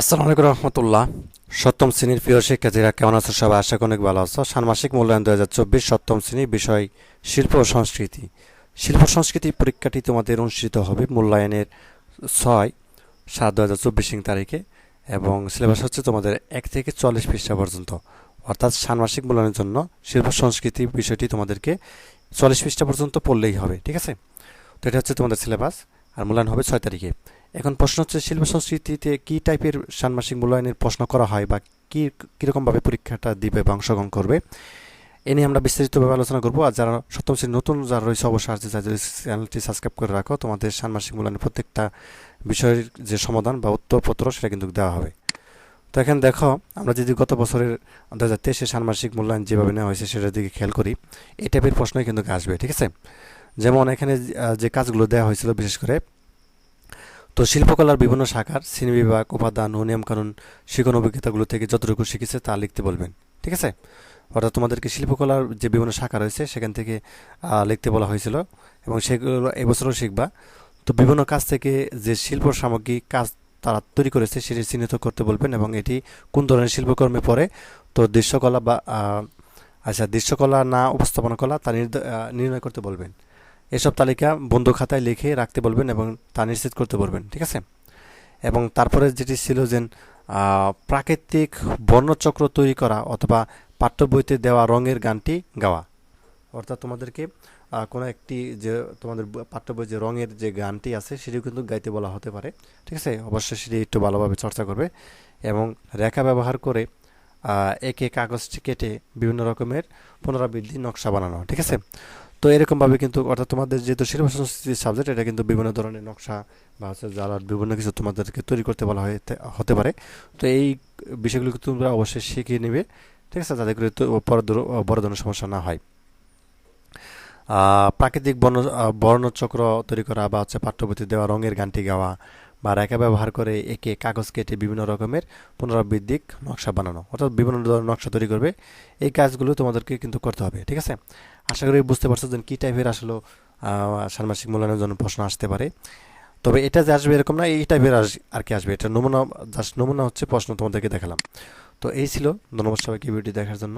আসসালামু আলাইকুম রহমতুল্লাহ। সপ্তম শ্রেণির প্রিয় শিক্ষার্থীরা, কেমন আছো সবাই? আশা করি অনেক ভালো আছো। ষান্মাসিক মূল্যায়ন দু হাজার চব্বিশ সপ্তম শ্রেণি বিষয় শিল্প সংস্কৃতি। শিল্প সংস্কৃতি পরীক্ষাটি তোমাদের অনুষ্ঠিত হবে মূল্যায়নের ছয় সাত দু হাজার চব্বিশ তারিখে এবং সিলেবাস হচ্ছে তোমাদের এক থেকে চল্লিশ পৃষ্ঠা পর্যন্ত। অর্থাৎ ষান্মাসিক মূল্যায়নের জন্য শিল্প সংস্কৃতি বিষয়টি তোমাদেরকে চল্লিশ পৃষ্ঠা পর্যন্ত পড়লেই হবে, ঠিক আছে? তো এটা হচ্ছে তোমাদের সিলেবাস। আর মূল্যায়ন হবে ছয় তারিখে। এখন প্রশ্ন হচ্ছে, শিল্প সংস্কৃতিতে কী টাইপের ষান্মাসিক মূল্যায়নের প্রশ্ন করা হয় বা কী কীরকমভাবে পরীক্ষাটা দিবে বা অংশগ্রহণ করবে? এ নিয়ে আমরা বিস্তারিতভাবে আলোচনা করব। আর যারা সপ্তম শ্রেণির নতুন, যারা রয়েছে অবশ্যই আসতে চাই যদি চ্যানেলটি সাবস্ক্রাইব করে রাখো। তোমাদের ষান্মাসিক মূল্যায়নের প্রত্যেকটা বিষয়ের যে সমাধান বা উত্তরপত্র, সেটা কিন্তু দেওয়া হবে। তো এখন দেখো, আমরা যদি গত বছরের দু হাজার তেইশে ষান্মাসিক মূল্যায়ন যেভাবে নেওয়া হয়েছে, সেটার দিকে খেয়াল করি। এই টাইপের প্রশ্নই কিন্তু আসবে, ঠিক আছে? যেমন এখানে যে কাজগুলো দেওয়া হয়েছিল বিশেষ করে, তো শিল্পকলার বিভিন্ন শাখার শ্রেণি বিভাগ, উপাদান ও নিয়মকানুন শিখন অভিজ্ঞতাগুলো থেকে যতটুকু শিখেছে তা লিখতে বলবেন। ঠিক আছে? অর্থাৎ তোমাদেরকে শিল্পকলার যে বিভিন্ন শাখা রয়েছে, সেখান থেকে লিখতে বলা হয়েছিল এবং সেগুলো এবছরও শিখবা। তো বিভিন্ন কাজ থেকে যে শিল্প সামগ্রী কাজ তারা তৈরি করেছে, সেটি চিহ্নিত করতে বলবেন এবং এটি কোন ধরনের শিল্পকর্মে পড়ে, তো দৃশ্যকলা বা আচ্ছা দৃশ্যকলা না উপস্থাপনা কলা তা নির্ণয় করতে বলবেন। এসব তালিকা বন্ধু খাতায় লিখে রাখতে বলবেন এবং তা নিশ্চিত করতে বলবেন, ঠিক আছে? এবং তারপরে যেটি ছিল যে প্রাকৃতিক বর্ণচক্র তৈরি করা অথবা পাঠ্য বইতে দেওয়া রঙের গানটি গাওয়া। অর্থাৎ তোমাদেরকে কোনো একটি যে, তোমাদের পাঠ্য বই যে রঙের যে গানটি আছে, সেটিও কিন্তু গাইতে বলা হতে পারে, ঠিক আছে? অবশ্যই সেটি একটু ভালোভাবে চর্চা করবে এবং রেখা ব্যবহার করে একে কাগজটি কেটে বিভিন্ন রকমের পুনরাবৃত্তি নকশা বানানো, ঠিক আছে? তো এরকমভাবে কিন্তু, অর্থাৎ তোমাদের যেহেতু শিল্প সংস্কৃতির সাবজেক্ট এটা কিন্তু বিভিন্ন ধরনের নকশা বা হচ্ছে যারা বিভিন্ন কিছু তোমাদেরকে তৈরি করতে বলা হয়ে হতে পারে। তো এই বিষয়গুলো তোমরা অবশ্যই শিখিয়ে নেবে, ঠিক আছে? যাতে করে বড় ধরনের সমস্যা না হয়। প্রাকৃতিক বর্ণ বর্ণচক্র তৈরি করা বা হচ্ছে পাঠ্যপুঁথি দেওয়া, রঙের গানটি গাওয়া বা রেখা ব্যবহার করে একে কাগজ কেটে বিভিন্ন রকমের পুনরাবৃত্তিক নকশা বানানো, অর্থাৎ বিভিন্ন ধরনের নকশা তৈরি করবে। এই কাজগুলো তোমাদেরকে কিন্তু করতে হবে, ঠিক আছে? আশা করি বুঝতে পারছ যে কী টাইপের আসলে ষান্মাসিক মূল্যায়নের জন্য প্রশ্ন আসতে পারে। তবে এটা যে আসবে এরকম না, এই টাইপের আর কি আসবে। এটা নমুনা জাস্ট নমুনা হচ্ছে প্রশ্ন তোমাদেরকে দেখালাম। তো এই ছিল ধন্যবাদ সবাইকে ভিডিওটি দেখার জন্য।